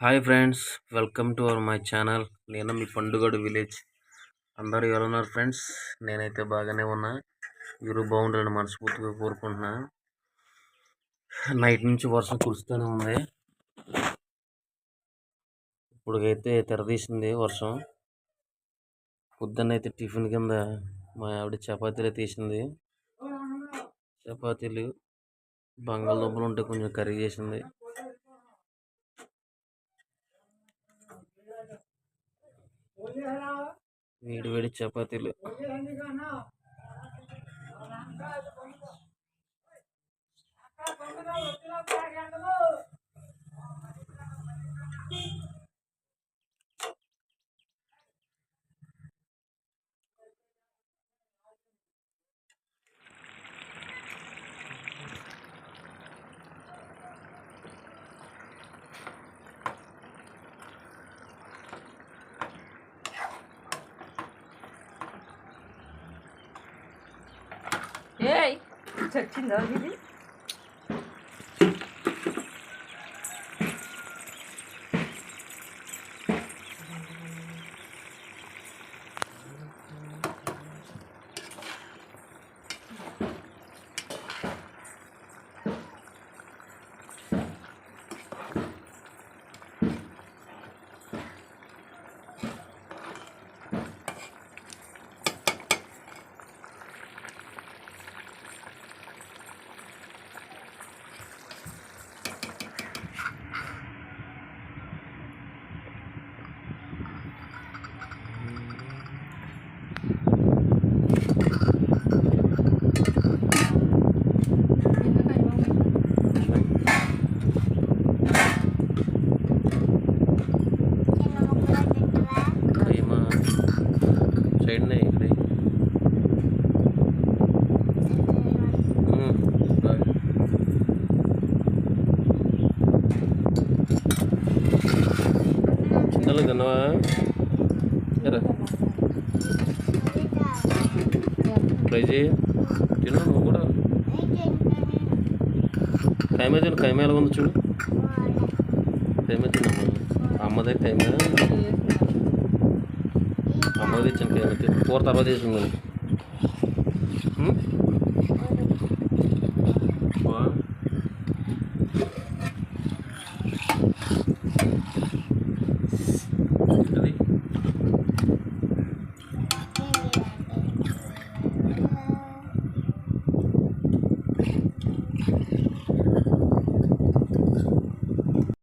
Hi friends welcome to our my channel. నేను మీ పండుగడు village. అందరూ ఎలా ఉన్నారు ఫ్రెండ్స్? నేనైతే బాగానే ఉన్నా. మీరు బాగుండాలని మనస్ఫూర్తిగా కోరుకుంటున్నా. నైట్ నుంచి వర్షం కురుస్తూనే ఉంది. ఇప్పుడుకైతే తెరదీసింది వర్షం. పొద్దున్న అయితే టిఫిన్ కింద మా ఆవిడ చపాతీలు తీసింది. చపాతీలు బంగాళదుంపలు ఉంటే కొంచెం కర్రీ చేసింది. వేడి వేడి చపాతీలు. 예, 저기 너기지? సైడ్ నే ఇక్కడ చిన్నలు తిన్నావా? ఎరా. ట్రై చేయి. నువ్వు కూడా. కైమా తిను కైమా ఎలా ఉంది చూడు. కైమా తినమ్మా. అమ్మదే కైమా ఆ మోదీ చంపేయాలి కోరుతా మోదీ